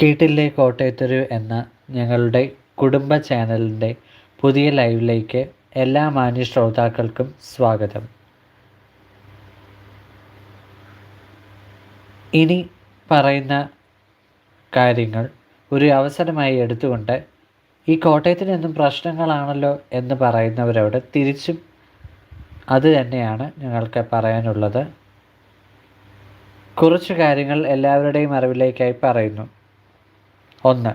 കേട്ടില്ലേ കോട്ടയത്തൊരു എന്ന ഞങ്ങളുടെ കുടുംബ ചാനലിന്റെ പുതിയ ലൈവിലേക്ക് എല്ലാ മാന്യ ശ്രോതാക്കൾക്കും സ്വാഗതം. ഇനി പറയുന്ന കാര്യങ്ങൾ ഒരു അവസരമായി എടുത്തുകൊണ്ട് ഈ കോട്ടയത്തിന് എന്നും പ്രശ്നങ്ങളാണല്ലോ എന്ന് പറയുന്നവരോട് തിരിച്ചും അത് തന്നെയാണ് ഞങ്ങൾക്ക് പറയാനുള്ളത്. കുറച്ച് കാര്യങ്ങൾ എല്ലാവരുടെയും അറിവിലേക്കായി പറയുന്നു. ഒന്ന്.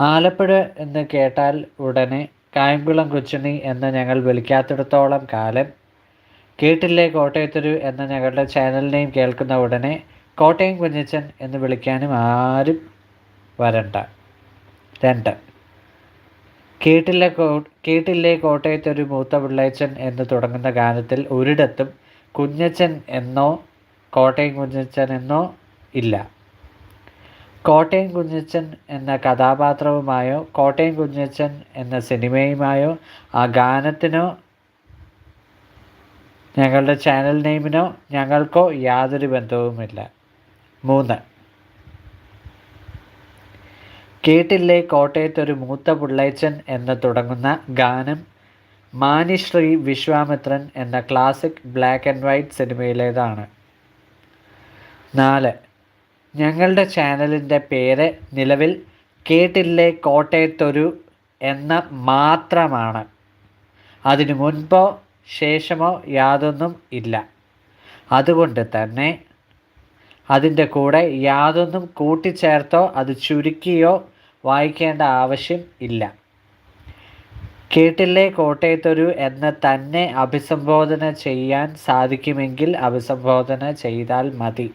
ആലപ്പുഴ എന്ന് കേട്ടാൽ ഉടനെ കായംകുളം കൊച്ചുണ്ണി എന്ന് ഞങ്ങൾ വിളിക്കാത്തിടത്തോളം കാലം. കേട്ടില്ലേ കോട്ടയത്തൊരു എന്ന ഞങ്ങളുടെ ചാനലിനെയും നെയിം കേൾക്കുന്ന ഉടനെ കോട്ടയം കുഞ്ഞച്ചൻ എന്ന് വിളിക്കാനും ആരും വരണ്ട. രണ്ട്. കേട്ടില്ല കോ കേട്ടില്ലേ കോട്ടയത്തൊരു മൂത്ത പിള്ളേച്ചൻ എന്ന് തുടങ്ങുന്ന ഗാനത്തിൽ ഒരിടത്തും കുഞ്ഞച്ചൻ എന്നോ കോട്ടയം കുഞ്ഞച്ചൻ എന്നോ ഇല്ല. കോട്ടയം കുഞ്ഞച്ചൻ എന്ന കഥാപാത്രവുമായോ കോട്ടയം കുഞ്ഞച്ചൻ എന്ന സിനിമയുമായോ ആ ഗാനത്തിനോ ഞങ്ങളുടെ ചാനൽ നെയിമിനോ ഞങ്ങൾക്കോ യാതൊരു ബന്ധവുമില്ല. മൂന്ന്. കേട്ടില്ലേ കോട്ടയത്തൊരു മൂത്ത പിള്ളേച്ചൻ എന്ന് തുടങ്ങുന്ന ഗാനം മാനിശ്രീ വിശ്വാമിത്രൻ എന്ന ക്ലാസിക് ബ്ലാക്ക് ആൻഡ് വൈറ്റ് സിനിമയിലേതാണ്. നാല്. ഞങ്ങളുടെ ചാനലിന്റെ പേര് നിലവിൽ കേട്ടില്ലേ കോട്ടയത്തൊരു എന്ന മാത്രമാണ്. അതിനു മുൻപോ ശേഷമോ യാതൊന്നും ഇല്ല. അതുകൊണ്ട് തന്നെ അതിന്റെ കൂടെ യാതൊന്നും കൂട്ടിച്ചേർത്തോ അത് ചുരുക്കിയോ വായിക്കേണ്ട ആവശ്യം ഇല്ല. കേട്ടില്ലേ കോട്ടയത്തൊരു എന്ന് തന്നെ അഭിസംബോധന ചെയ്യാൻ സാധിക്കുമെങ്കിൽ അഭിസംബോധന ചെയ്താൽ മതി.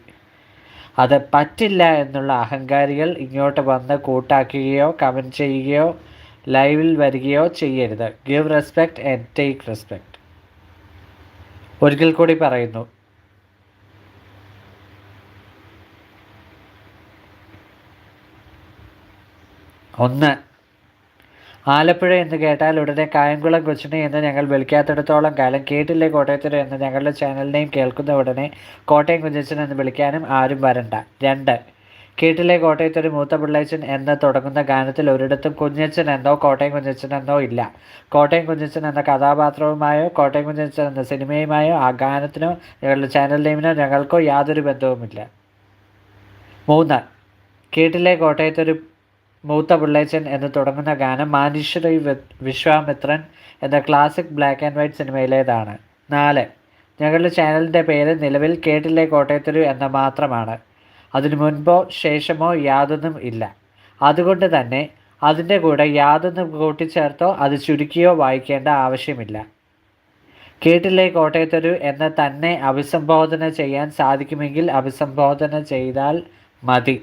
അത് പറ്റില്ല എന്നുള്ള അഹങ്കാരികൾ ഇങ്ങോട്ട് വന്ന് കൂട്ടാക്കുകയോ കമന്റ് ചെയ്യുകയോ ലൈവിൽ വരികയോ ചെയ്യരുത്. Give respect and take respect ഒരിക്കൽ കൂടി പറയുന്നു. ഒന്ന് ആലപ്പുഴ എന്ന് കേട്ടാൽ ഉടനെ കായംകുളം കൊച്ചിനെ എന്ന് ഞങ്ങൾ വിളിക്കാത്തിടത്തോളം കാലം കേട്ടില്ലേ കോട്ടയത്തിന് എന്ന് ഞങ്ങളുടെ ചാനലിനെയും കേൾക്കുന്ന ഉടനെ കോട്ടയം കുഞ്ഞച്ചൻ എന്ന് വിളിക്കാനും ആരും വരണ്ട. രണ്ട് കേട്ടിലെ കോട്ടയത്തൊരു മൂത്ത പിള്ളേച്ചൻ എന്ന് തുടങ്ങുന്ന ഗാനത്തിൽ ഒരിടത്തും കുഞ്ഞച്ചൻ എന്നോ കോട്ടയം കുഞ്ഞച്ചൻ എന്നോ ഇല്ല. കോട്ടയം കുഞ്ഞച്ചൻ എന്ന കഥാപാത്രവുമായോ കോട്ടയം കുഞ്ഞച്ചൻ എന്ന സിനിമയുമായോ ആ ഗാനത്തിനോ ഞങ്ങളുടെ ചാനൽ നെയിമിനോ ഞങ്ങൾക്കോ യാതൊരു ബന്ധവുമില്ല. മൂന്ന് കേട്ടിലെ കോട്ടയത്തൊരു മൂത്ത പിള്ളേച്ചൻ എന്ന് തുടങ്ങുന്ന ഗാനം മാനുശ്രീ വിശ്വാമിത്രൻ എന്ന ക്ലാസിക് ബ്ലാക്ക് ആൻഡ് വൈറ്റ് സിനിമയിലേതാണ്. നാല് ഞങ്ങളുടെ ചാനലിന്റെ പേര് നിലവിൽ കേട്ടില്ലേ കോട്ടയത്തൊരു എന്ന മാത്രമാണ്. അതിനു മുൻപോ ശേഷമോ യാതൊന്നും ഇല്ല. അതുകൊണ്ട് തന്നെ അതിന്റെ കൂടെ യാതൊന്നും കൂട്ടിച്ചേർത്തോ അത് ചുരുക്കിയോ വായിക്കേണ്ട ആവശ്യമില്ല. കേട്ടില്ലേ കോട്ടയത്തൊരു എന്ന തന്നെ അഭിസംബോധന ചെയ്യാൻ സാധിക്കുമെങ്കിൽ അഭിസംബോധന ചെയ്താൽ മതി.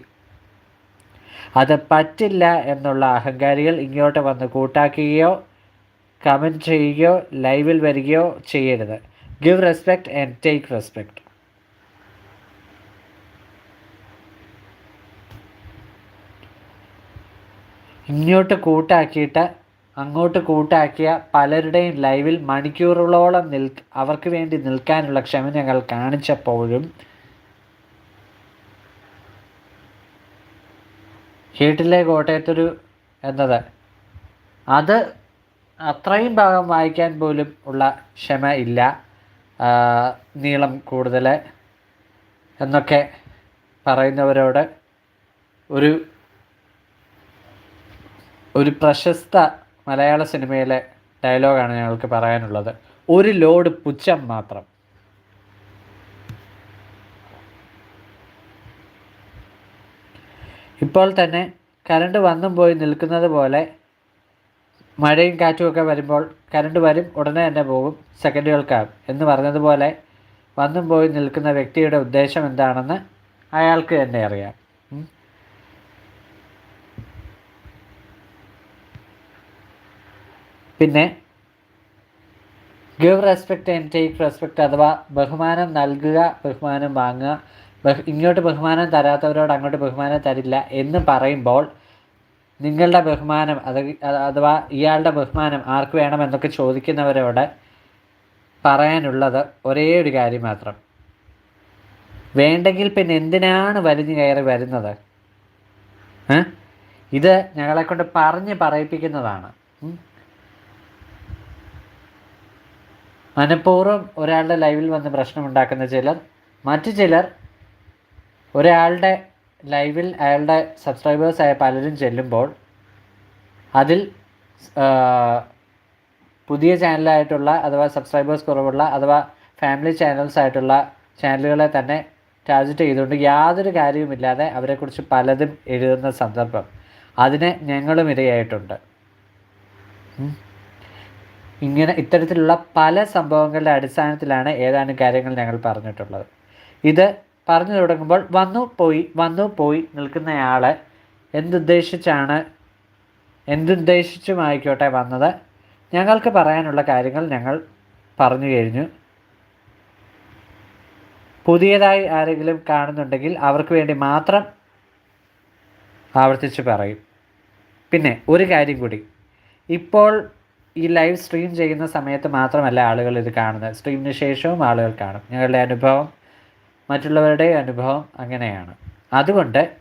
അത് പറ്റില്ല എന്നുള്ള അഹങ്കാരികൾ ഇങ്ങോട്ട് വന്ന് കൂട്ടാക്കുകയോ കമന്റ് ചെയ്യുകയോ ലൈവിൽ വരികയോ ചെയ്യരുത്. Give respect and take respect ഇങ്ങോട്ട് കൂട്ടാക്കിയിട്ട് അങ്ങോട്ട് കൂട്ടാക്കിയ പലരുടെയും ലൈവിൽ മണിക്കൂറുകളോളം നിൽ അവർക്ക് വേണ്ടി നിൽക്കാനുള്ള ക്ഷമ ഞങ്ങൾ കാണിച്ചപ്പോഴും കേട്ടില്ലേ കോട്ടയത്തൊരു എന്നത് അത് അത്രയും ഭാഗം വായിക്കാൻ പോലും ഉള്ള ക്ഷമ ഇല്ല. നീളം കൂടുതൽ എന്നൊക്കെ പറയുന്നവരോട് ഒരു ഒരു പ്രശസ്ത മലയാള സിനിമയിലെ ഡയലോഗാണ് ഞങ്ങൾക്ക് പറയാനുള്ളത്. ഒരു ലോഡ് പുച്ഛം മാത്രം. ഇപ്പോൾ തന്നെ കറണ്ട് വന്നും പോയി നിൽക്കുന്നത് പോലെ മഴയും കാറ്റുമൊക്കെ വരുമ്പോൾ കറണ്ട് വരും ഉടനെ തന്നെ പോകും സെക്കൻഡുകൾക്കാകും. എന്ന് പറഞ്ഞതുപോലെ വന്നും പോയി നിൽക്കുന്ന വ്യക്തിയുടെ ഉദ്ദേശം എന്താണെന്ന് അയാൾക്ക് തന്നെ അറിയാം. പിന്നെ give respect and take respect അഥവാ ബഹുമാനം നൽകുക ബഹുമാനം വാങ്ങുക ഇങ്ങോട്ട് ബഹുമാനം തരാത്തവരോട് അങ്ങോട്ട് ബഹുമാനം തരില്ല എന്ന് പറയുമ്പോൾ നിങ്ങളുടെ ബഹുമാനം അത് അഥവാ ഇയാളുടെ ബഹുമാനം ആർക്ക് വേണം എന്നൊക്കെ ചോദിക്കുന്നവരോട് പറയാനുള്ളത് ഒരേ ഒരു കാര്യം മാത്രം. വേണ്ടെങ്കിൽ പിന്നെ എന്തിനാണ് വലിഞ്ഞു കയറി വരുന്നത്? ഇത് ഞങ്ങളെക്കൊണ്ട് പറഞ്ഞ് പറയിപ്പിക്കുന്നതാണ്. മനഃപൂർവം ഒരാളുടെ ലൈവിൽ വന്ന് പ്രശ്നമുണ്ടാക്കുന്ന ചിലർ മറ്റു ചിലർ ഒരാളുടെ ലൈവിൽ അയാളുടെ സബ്സ്ക്രൈബേഴ്സായ പലരും ചെല്ലുമ്പോൾ അതിൽ പുതിയ ചാനലായിട്ടുള്ള അഥവാ സബ്സ്ക്രൈബേഴ്സ് കുറവുള്ള അഥവാ ഫാമിലി ചാനൽസ് ആയിട്ടുള്ള ചാനലുകളെ തന്നെ ടാർജറ്റ് ചെയ്തുകൊണ്ട് യാതൊരു കാര്യവുമില്ലാതെ അവരെക്കുറിച്ച് പലതും എഴുതുന്ന സന്ദർഭം. അതിന് ഞങ്ങളും ഇരയായിട്ടുണ്ട്. ഇങ്ങനെ ഇത്തരത്തിലുള്ള പല സംഭവങ്ങളുടെ അടിസ്ഥാനത്തിലാണ് ഏതാനും കാര്യങ്ങൾ ഞങ്ങൾ പറഞ്ഞിട്ടുള്ളത്. ഇത് പറഞ്ഞു തുടങ്ങുമ്പോൾ വന്നു പോയി വന്നു പോയി നിൽക്കുന്നയാൾ എന്തുദ്ദേശിച്ചാണ് എന്തുദ്ദേശിച്ചുമായിക്കോട്ടെ വന്നത്. ഞങ്ങൾക്ക് പറയാനുള്ള കാര്യങ്ങൾ ഞങ്ങൾ പറഞ്ഞു കഴിഞ്ഞു. പുതിയതായി ആരെങ്കിലും കാണുന്നുണ്ടെങ്കിൽ അവർക്ക് വേണ്ടി മാത്രം ആവർത്തിച്ച് പറയും. പിന്നെ ഒരു കാര്യം കൂടി. ഇപ്പോൾ ഈ ലൈവ് സ്ട്രീം ചെയ്യുന്ന സമയത്ത് മാത്രമല്ല ആളുകൾ ഇത് കാണുന്നത്. സ്ട്രീമിന് ശേഷവും ആളുകൾ കാണും. ഞങ്ങളുടെ അനുഭവം മറ്റുള്ളവരുടെ അനുഭവം അങ്ങനെയാണ്. അതുകൊണ്ട്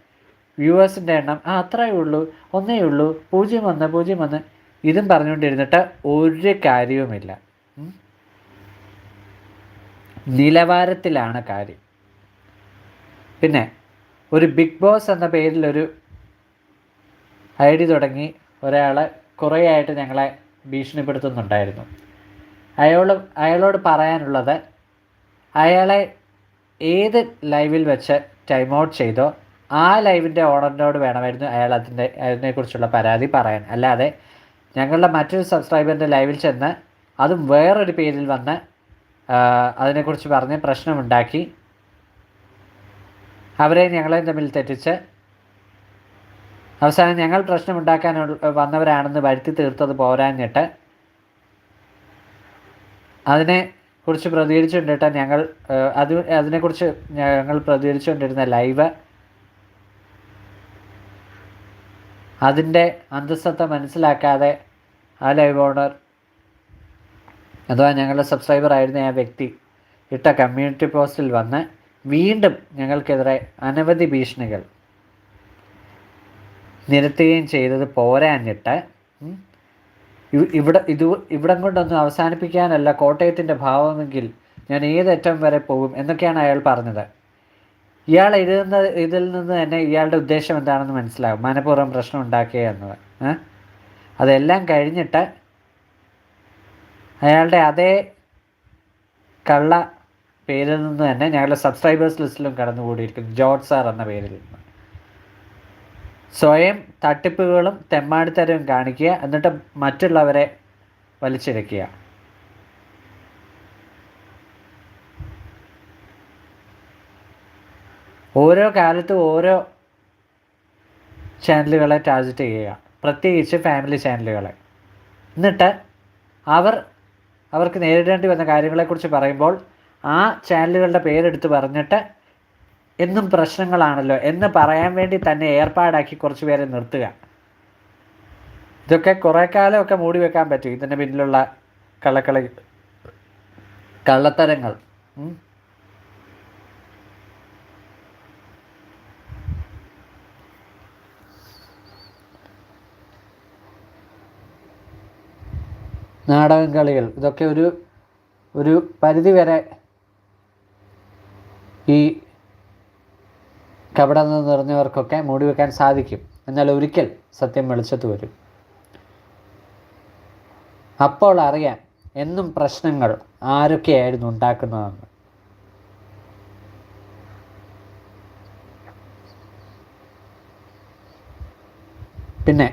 വ്യൂവേഴ്സിന്റെ എണ്ണം ആ അത്രയേ ഉള്ളൂ ഒന്നേ ഉള്ളൂ പൂജ്യം ഒന്ന് പൂജ്യം ഒന്ന് ഇതും പറഞ്ഞുകൊണ്ടിരുന്നിട്ട് ഒരു കാര്യവുമില്ല. നിലവാരത്തിലാണ് കാര്യം. പിന്നെ ഒരു ബിഗ് ബോസ് എന്ന പേരിൽ ഒരു ഐ ഡി തുടങ്ങി ഒരാൾ കുറേയായിട്ട് ഞങ്ങളെ ഭീഷണിപ്പെടുത്തുന്നുണ്ടായിരുന്നു. അയാളോട് അയാളോട് പറയാനുള്ളത് അയാളെ ഏത് ലൈവിൽ വെച്ച് ടൈം ഔട്ട് ചെയ്തോ ആ ലൈവിന്റെ ഓണറിനോട് വേണമായിരുന്നു അയാൾ അതിന്റെ അതിനെക്കുറിച്ചുള്ള പരാതി പറയാൻ. അല്ലാതെ ഞങ്ങളുടെ മറ്റൊരു സബ്സ്ക്രൈബറിന്റെ ലൈവിൽ ചെന്ന് അതും വേറൊരു പേരിൽ വന്ന് അതിനെക്കുറിച്ച് പറഞ്ഞ് പ്രശ്നമുണ്ടാക്കി. അവരെ ഞങ്ങളെയും തമ്മിൽ തെറ്റിച്ച് അവസാനം ഞങ്ങൾ പ്രശ്നമുണ്ടാക്കാൻ വന്നവരാണെന്ന് വരുത്തി തീർത്തത് പോരാഞ്ഞിട്ട് അതിനെ കുറിച്ച് പ്രതികരിച്ചുകൊണ്ടിട്ട് ഞങ്ങൾ അത് അതിനെക്കുറിച്ച് ഞങ്ങൾ പ്രതികരിച്ചുകൊണ്ടിരുന്ന ലൈവ് അതിന്റെ അന്തസ്സത്ത മനസ്സിലാക്കാതെ ആ ലൈവ് ഓണർ അഥവാ ഞങ്ങളുടെ സബ്സ്ക്രൈബർ ആയിരുന്ന ആ വ്യക്തി ഇട്ട കമ്മ്യൂണിറ്റി പോസ്റ്റിൽ വന്ന് വീണ്ടും ഞങ്ങൾക്കെതിരെ അനവധി ഭീഷണികൾ നിരത്തുകയും ചെയ്തത് പോരാഞ്ഞിട്ട് ഇവിടെ ഇത് ഇവിടം കൊണ്ടൊന്നും അവസാനിപ്പിക്കാനല്ല കോട്ടയത്തിന്റെ ഭാവമെങ്കിൽ ഞാൻ ഏതറ്റം വരെ പോകും എന്നൊക്കെയാണ് അയാൾ പറഞ്ഞത്. ഇയാൾ എഴുതുന്ന ഇതിൽ നിന്ന് തന്നെ ഇയാളുടെ ഉദ്ദേശം എന്താണെന്ന് മനസ്സിലാവും. മനഃപൂർവം പ്രശ്നം ഉണ്ടാക്കുക എന്നത് അതെല്ലാം കഴിഞ്ഞിട്ട് അയാളുടെ അതേ കള്ള പേരിൽ നിന്ന് തന്നെ ഞങ്ങളുടെ സബ്സ്ക്രൈബേഴ്സ് ലിസ്റ്റിലും കടന്നുകൂടിയിരിക്കുന്നു. ജോർജ് സാർ എന്ന പേരിൽ. നിന്ന് സ്വയം തട്ടിപ്പുകളും തെമ്മാടിത്തരവും കാണിക്കുക എന്നിട്ട് മറ്റുള്ളവരെ വലിച്ചിഴക്കുക. ഓരോ കാലത്തും ഓരോ ചാനലുകളെ ടാർജറ്റ് ചെയ്യുക. പ്രത്യേകിച്ച് ഫാമിലി ചാനലുകളെ. എന്നിട്ട് അവർ അവർക്ക് നേരിടേണ്ടി വന്ന കാര്യങ്ങളെക്കുറിച്ച് പറയുമ്പോൾ ആ ചാനലുകളുടെ പേരെടുത്ത് പറഞ്ഞിട്ട് എന്നും പ്രശ്നങ്ങളാണല്ലോ എന്ന് പറയാൻ വേണ്ടി തന്നെ ഏർപ്പാടാക്കി കുറച്ച് പേരെ നിർത്തുക. ഇതൊക്കെ കുറേ കാലമൊക്കെ മൂടി വെക്കാൻ പറ്റും. ഇതിന്റെ പിന്നിലുള്ള കള്ളക്കളി കള്ളത്തരങ്ങൾ. നാടകം കളികൾ ഇതൊക്കെ ഒരു ഒരു പരിധി വരെ ഈ കപടം നിറഞ്ഞവർക്കൊക്കെ മൂടി വെക്കാൻ സാധിക്കും. എന്നാൽ ഒരിക്കൽ സത്യം വെളിച്ചത്ത് വരും. അപ്പോൾ അറിയാം എന്നും പ്രശ്നങ്ങൾ ആരൊക്കെയായിരുന്നു ഉണ്ടാക്കുന്നതെന്ന്. പിന്നെ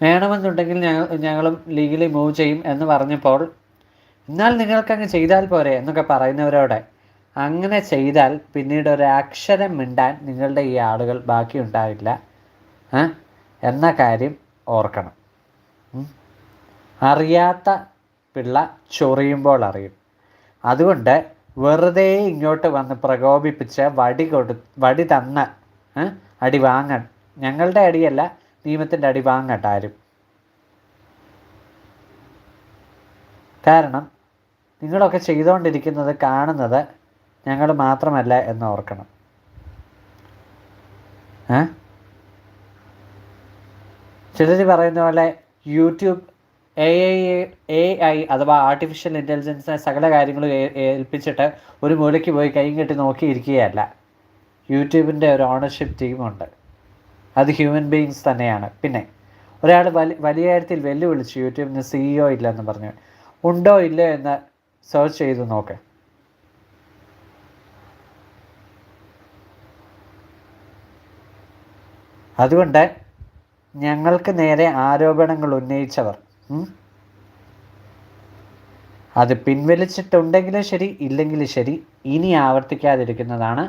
വേണമെന്നുണ്ടെങ്കിൽ ഞങ്ങൾ ഞങ്ങളും ലീഗലി മൂവ് ചെയ്യും എന്ന് പറഞ്ഞപ്പോൾ എന്നാൽ നിങ്ങൾക്കങ്ങ് ചെയ്താൽ പോരെ എന്നൊക്കെ പറയുന്നവരോട് അങ്ങനെ ചെയ്താൽ പിന്നീട് ഒരു അക്ഷരം മിണ്ടാൻ നിങ്ങളുടെ ഈ ആളുകൾ ബാക്കിയുണ്ടാവില്ല? എന്ന കാര്യം ഓർക്കണം. അറിയാത്ത പിള്ള ചൊറിയുമ്പോൾ അറിയും. അതുകൊണ്ട് വെറുതെ ഇങ്ങോട്ട് വന്ന് പ്രകോപിപ്പിച്ച് വടി കൊടു വടി തന്ന അടി വാങ്ങ ഞങ്ങളുടെ അടിയല്ല നിയമത്തിന്റെ അടി വാങ്ങട്ട ആരും. കാരണം നിങ്ങളൊക്കെ ചെയ്തുകൊണ്ടിരിക്കുന്നത് കാണുന്നത് ഞങ്ങൾ മാത്രമല്ല എന്ന് ഓർക്കണം. ചിലർ പറയുന്ന പോലെ YouTube A I A I അഥവാ ആർട്ടിഫിഷ്യൽ ഇന്റലിജൻസിനെ സകല കാര്യങ്ങളും ഏൽപ്പിച്ചിട്ട് ഒരു മൂലയ്ക്ക് പോയി കൈയും കെട്ടി നോക്കിയിരിക്കുകയല്ല. യൂട്യൂബിന്റെ ഒരു ഓണർഷിപ്പ് ടീമുണ്ട് അത് ഹ്യൂമൻ ബീങ്സ് തന്നെയാണ്. പിന്നെ ഒരാൾ വലി വലിയ കാര്യത്തിൽ വെല്ലുവിളിച്ചു. യൂട്യൂബിന് സിഇഒ ഇല്ലെന്ന് പറഞ്ഞു. ഉണ്ടോ ഇല്ലയോ എന്ന് സെർച്ച് ചെയ്ത് നോക്ക്. അതുകൊണ്ട് ഞങ്ങൾക്ക് നേരെ ആരോപണങ്ങൾ ഉന്നയിച്ചവർ അത് പിൻവലിച്ചിട്ടുണ്ടെങ്കിലും ശരി ഇല്ലെങ്കിലും ശരി ഇനി ആവർത്തിക്കാതിരിക്കുന്നതാണ്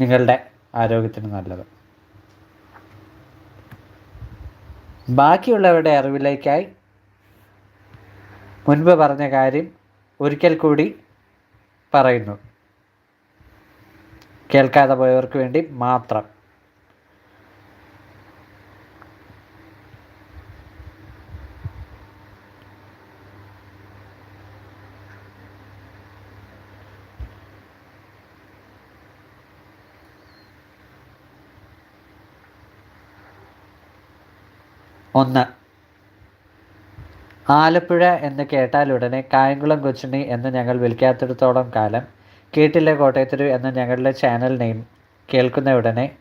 നിങ്ങളുടെ ആരോഗ്യത്തിന് നല്ലത്. ബാക്കിയുള്ളവരുടെ അറിവിലേക്കായി മുൻപ് പറഞ്ഞ കാര്യം ഒരിക്കൽ കൂടി പറയുന്നു. കേൾക്കാതെ പോയവർക്ക് വേണ്ടി മാത്രം. ഒന്ന്. ആലപ്പുഴ എന്ന് കേട്ടാൽ ഉടനെ കായംകുളം കൊച്ചുണ്ണി എന്ന് ഞങ്ങൾ വിളിക്കാത്തിടത്തോളം കാലം. കേട്ടില്ല കോട്ടയത്തൊരു എന്ന ഞങ്ങളുടെ ചാനൽ നെയിം കേൾക്കുന്ന ഉടനെ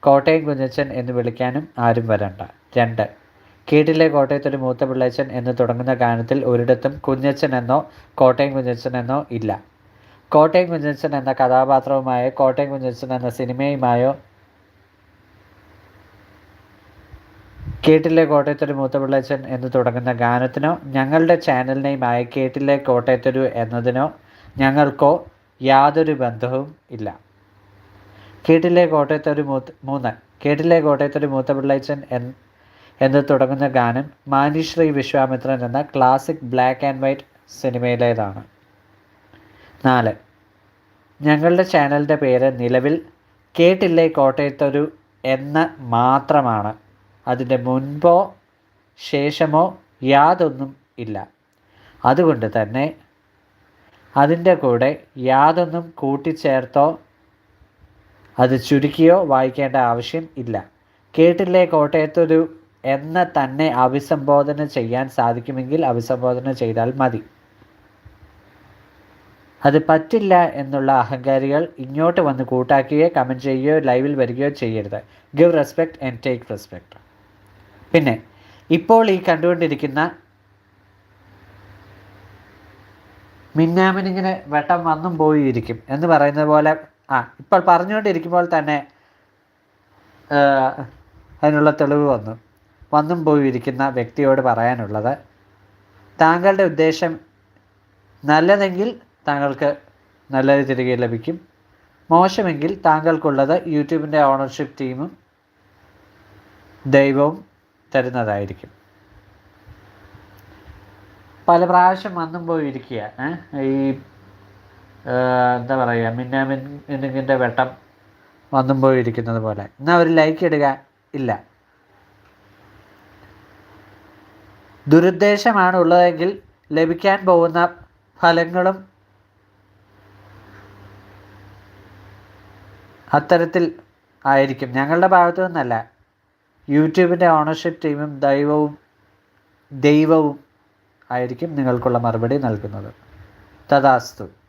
കോട്ടയം കുഞ്ഞച്ചൻ എന്ന് വിളിക്കാനും ആരും വരണ്ട. രണ്ട്. കേട്ടില്ലേ കോട്ടയത്തൊരു മൂത്ത പിള്ളച്ചൻ എന്ന് തുടങ്ങുന്ന ഗാനത്തിൽ ഒരിടത്തും കുഞ്ഞച്ചൻ എന്നോ കോട്ടയം കുഞ്ഞച്ചൻ എന്നോ ഇല്ല. കോട്ടയം കുഞ്ഞച്ചൻ എന്ന കഥാപാത്രവുമായോ കോട്ടയം കുഞ്ഞച്ചൻ എന്ന സിനിമയുമായോ കേട്ടില്ലേ കോട്ടയത്തൊരു മൂത്തപിള്ളച്ചൻ എന്ന് തുടങ്ങുന്ന ഗാനത്തിനോ? ഞങ്ങളുടെ ചാനൽ നെയിമായ കേട്ടില്ലേ കോട്ടയത്തൊരു എന്നതിനോ ഞങ്ങൾക്കോ യാതൊരു ബന്ധവും ഇല്ല. കേട്ടില്ലേ കോട്ടയത്തൊരു മൂത്ത് മൂന്ന് കേട്ടില്ലേ കോട്ടയത്തൊരു മൂത്തപിള്ളച്ചൻ എന്ന് എന്ന് തുടങ്ങുന്ന ഗാനം മാനിശ്രീ വിശ്വാമിത്രൻ എന്ന ക്ലാസിക് ബ്ലാക്ക് ആൻഡ് വൈറ്റ് സിനിമയിലേതാണ്. നാല് ഞങ്ങളുടെ ചാനലിന്റെ പേര് നിലവിൽ കേട്ടില്ലേ കോട്ടയത്തൊരു എന്ന മാത്രമാണ്. അതിന്റെ മുൻപോ ശേഷമോ യാതൊന്നും ഇല്ല. അതുകൊണ്ട് തന്നെ അതിന്റെ കൂടെ യാതൊന്നും കൂട്ടിച്ചേർത്തോ അത് ചുരുക്കിയോ വായിക്കേണ്ട ആവശ്യം ഇല്ല. കേട്ടില്ലേ കോട്ടയത്തൊരു എന്ന തന്നെ അഭിസംബോധന ചെയ്യാൻ സാധിക്കുമെങ്കിൽ അഭിസംബോധന ചെയ്താൽ മതി. അത് പറ്റില്ല എന്നുള്ള അഹങ്കാരികൾ ഇങ്ങോട്ട് വന്ന് കൂട്ടാക്കുകയോ കമന്റ് ചെയ്യുകയോ ലൈവിൽ വരികയോ ചെയ്യരുത്. Give respect and take respect. പിന്നെ ഇപ്പോൾ ഈ കണ്ടുകൊണ്ടിരിക്കുന്ന മിന്നാമിനിങ്ങനെ വെട്ടം വന്നും പോയി ഇരിക്കും എന്ന് പറയുന്നത് പോലെ ആ ഇപ്പോൾ പറഞ്ഞുകൊണ്ടിരിക്കുമ്പോൾ തന്നെ അതിനുള്ള തെളിവ് വന്നു. വന്നും പോയി ഇരിക്കുന്ന വ്യക്തിയോട് പറയാനുള്ളത് താങ്കളുടെ ഉദ്ദേശം നല്ലതെങ്കിൽ താങ്കൾക്ക് നല്ലത് തിരികെ ലഭിക്കും. മോശമെങ്കിൽ താങ്കൾക്കുള്ളത് യൂട്യൂബിന്റെ ഓണർഷിപ്പ് ടീമും ദൈവവും തരുന്നതായിരിക്കും. പല പ്രാവശ്യം വന്നും പോയി ഇരിക്കുക ഈ എന്താ പറയുക മിന്നാമിൻ മിന്നുങ്ങിന്റെ വെട്ടം വന്നും പോയി ഇരിക്കുന്നത് പോലെ. എന്നാൽ ഒരു ലൈക്ക് ഇടുക ഇല്ല. ദുരുദ്ദേശമാണ് ഉള്ളതെങ്കിൽ ലഭിക്കാൻ പോകുന്ന ഫലങ്ങളും അത്തരത്തിൽ ആയിരിക്കും. ഞങ്ങളുടെ ഭാഗത്തു നിന്നല്ല. യൂട്യൂബിന്റെ ഓണർഷിപ്പ് ടീമും ദൈവവും ദൈവവും ആയിരിക്കും നിങ്ങൾക്കുള്ള മറുപടി നൽകുന്നത്. തഥാസ്തു.